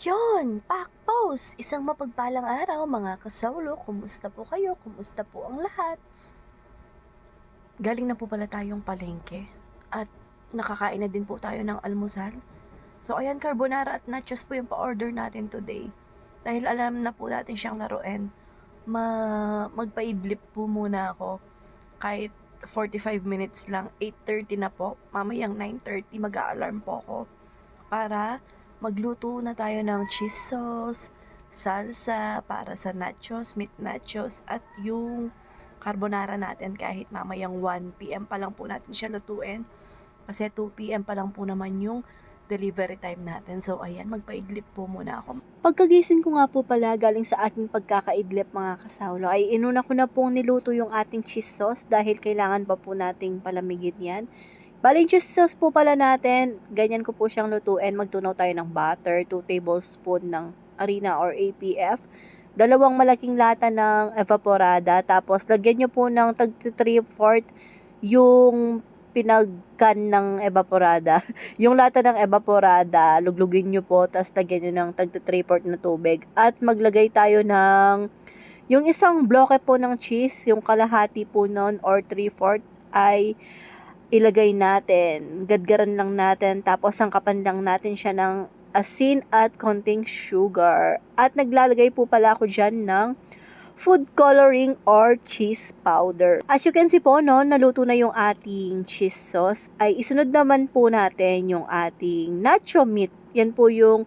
Yon, Pack Post! Isang mapagpalang araw mga kasawlo. Kumusta po kayo? Kumusta po ang lahat? Galing na po pala tayong palengke at nakakain na din po tayo ng almusal. So ayan, carbonara at nachos po yung pa-order natin today. Dahil alam na po natin siyang laruin, ma magpaidlip po muna ako kahit 45 minutes lang, 8.30 na po. Mamayang 9.30 mag-a-alarm po ako para magluto na tayo ng cheese sauce, salsa para sa nachos, meat nachos, at yung carbonara natin kahit mamayang 1pm pa lang po natin siya lutuin. Kasi 2pm pa lang po naman yung delivery time natin. So, ayan, magpaidlip po muna ako. Pagkagising ko nga po pala galing sa aking pagkakaidlip mga kasawlo, ay inuna ko na pong niluto yung ating cheese sauce dahil kailangan pa po nating palamigin yan. Bali, sauce po pala natin, ganyan ko po siyang lutuin. Magtunaw tayo ng butter, 2 tablespoon ng harina or APF, dalawang malaking lata ng evaporada, tapos lagyan nyo po ng tag 3-4 yung pinagkan ng evaporada. yung lata ng evaporada, luglugin nyo po, tapos lagyan nyo ng tag 3-4 na tubig. At maglagay tayo ng yung isang bloke po ng cheese, yung kalahati po nun or 3-4 ay ilagay natin. Gadgaran lang natin. Tapos sangkapan lang natin siya ng asin at konting sugar. At naglalagay po pala ako dyan ng food coloring or cheese powder. As you can see po, no, naluto na yung ating cheese sauce. Ay isunod naman po natin yung ating nacho meat. Yan po yung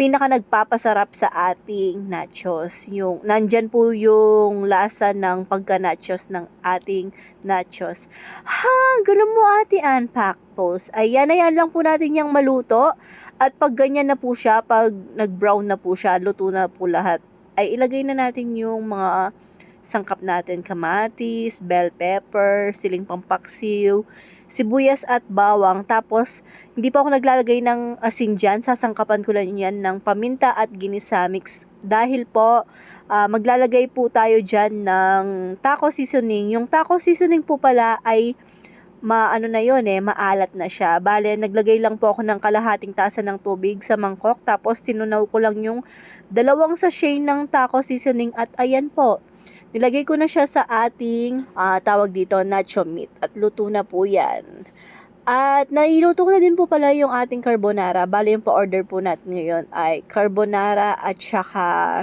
pinaka nagpapasarap sa ating nachos. Yung nandyan po yung lasa ng pagka-nachos ng ating nachos. Ha, gulo mo ate unpack post. Ayan, ayan lang po natin yung maluto. At pag ganyan na po siya, pag nag-brown na po siya, luto na po lahat, ay ilagay na natin yung mga sangkap natin, kamatis, bell pepper, siling pampaksiw, sibuyas at bawang. Tapos, hindi pa ako naglalagay ng asin dyan. Sasangkapan ko lang yan ng paminta at ginisa mix. Dahil po, ah, maglalagay po tayo dyan ng taco seasoning. Yung taco seasoning po pala ay maano na yon eh, maalat na siya. Bale, naglagay lang po ako ng kalahating tasa ng tubig sa mangkok. Tapos, tinunaw ko lang yung dalawang sachet ng taco seasoning. At ayan po, Nilagay ko na siya sa ating ah, tawag dito nacho meat at luto na po yan. At nailuto ko na din po pala yung ating carbonara. Bale yung pa-order po natin ngayon ay carbonara at saka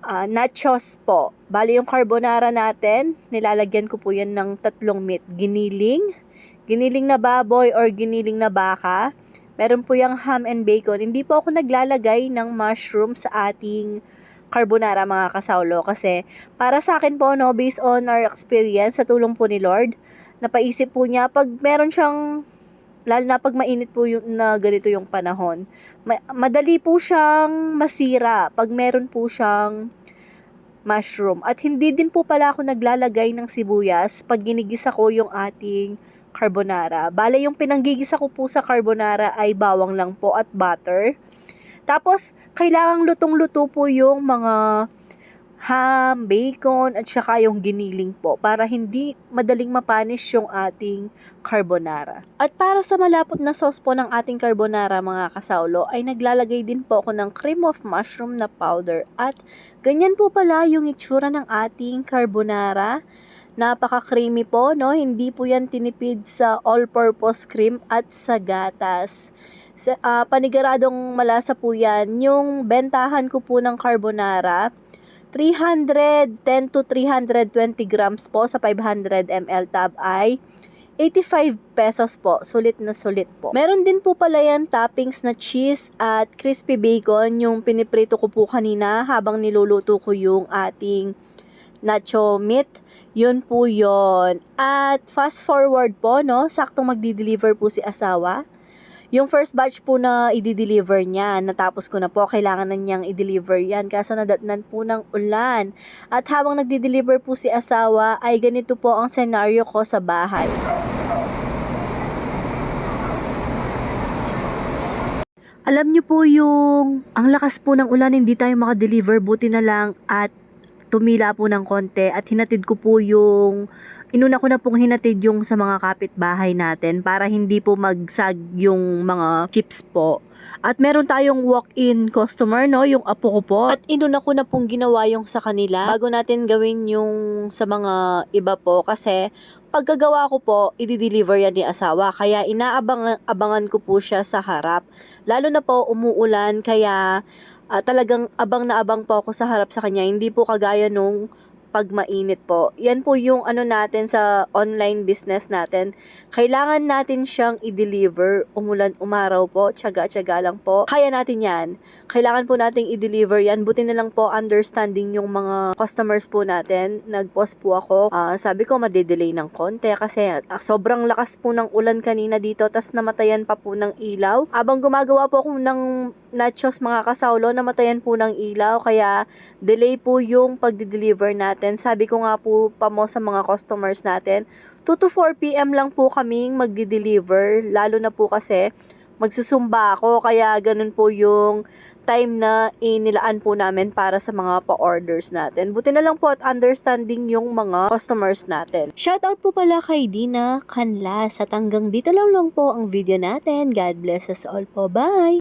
ah, nachos po. Bale yung carbonara natin, nilalagyan ko po yan ng tatlong meat. Giniling, giniling na baboy or giniling na baka. Meron po yung ham and bacon. Hindi po ako naglalagay ng mushroom sa ating carbonara mga kasawlo. Kasi para sa akin po no based on our experience sa tulong po ni Lord napaisip po niya pag meron siyang lalo na pag mainit po yung na ganito yung panahon ma- madali po siyang masira pag meron po siyang mushroom. At hindi din po pala ako naglalagay ng sibuyas pag ginigisa ko yung ating carbonara. Bale yung pinanggigisa ko po sa carbonara ay bawang lang po at butter tapos, kailangang lutong-luto po yung mga ham, bacon, at saka yung giniling po para hindi madaling mapanis yung ating carbonara. At para sa malapot na sauce po ng ating carbonara mga kasaulo, ay naglalagay din po ako ng cream of mushroom na powder. At ganyan po pala yung itsura ng ating carbonara. Napaka-creamy po, no? Hindi po yan tinipid sa all-purpose cream at sa gatas sa, ah, paniguradong malasa po yan. Yung bentahan ko po ng carbonara, 310 to 320 grams po sa 500 ml tab ay 85 pesos po. Sulit na sulit po. Meron din po pala yan toppings na cheese at crispy bacon. Yung piniprito ko po kanina habang niluluto ko yung ating nacho meat. Yun po yon At fast forward po, no? Saktong magdi-deliver po si asawa. Yung first batch po na i-deliver niya, natapos ko na po, kailangan na niyang i-deliver yan. Kaso nadatnan po ng ulan. At habang nagdi-deliver po si asawa, ay ganito po ang senaryo ko sa bahay. Alam niyo po yung ang lakas po ng ulan, hindi tayo makadeliver, buti na lang at tumila po ng konti at hinatid ko po yung inuna ko na pong hinatid yung sa mga kapitbahay natin para hindi po magsag yung mga chips po. At meron tayong walk-in customer, no? Yung apo ko po. At inuna ko na pong ginawa yung sa kanila bago natin gawin yung sa mga iba po. Kasi pagkagawa ko po, i-deliver yan ni asawa. Kaya inaabang-abangan ko po siya sa harap. Lalo na po umuulan, kaya ah, talagang abang na abang po ako sa harap sa kanya. Hindi po kagaya nung pag mainit po. Yan po yung ano natin sa online business natin. Kailangan natin siyang i-deliver. Umulan, umaraw po. Tiyaga-tiyaga lang po. Kaya natin yan. Kailangan po nating i-deliver yan. Buti na lang po understanding yung mga customers po natin. Nag-post po ako. Ah, sabi ko madedelay ng konti kasi ah, sobrang lakas po ng ulan kanina dito. tas namatayan pa po ng ilaw. Abang gumagawa po ako ng nachos mga kasaulo, namatayan po ng ilaw. Kaya delay po yung pagde-deliver natin. Sabi ko nga po pa mo sa mga customers natin, 2 to 4 p.m. lang po kaming magde-deliver. Lalo na po kasi magsusumba ako. Kaya ganun po yung time na inilaan po namin para sa mga pa-orders natin. Buti na lang po at understanding yung mga customers natin. Shoutout po pala kay Dina Canlas at hanggang dito lang lang po ang video natin. God bless us all po. Bye!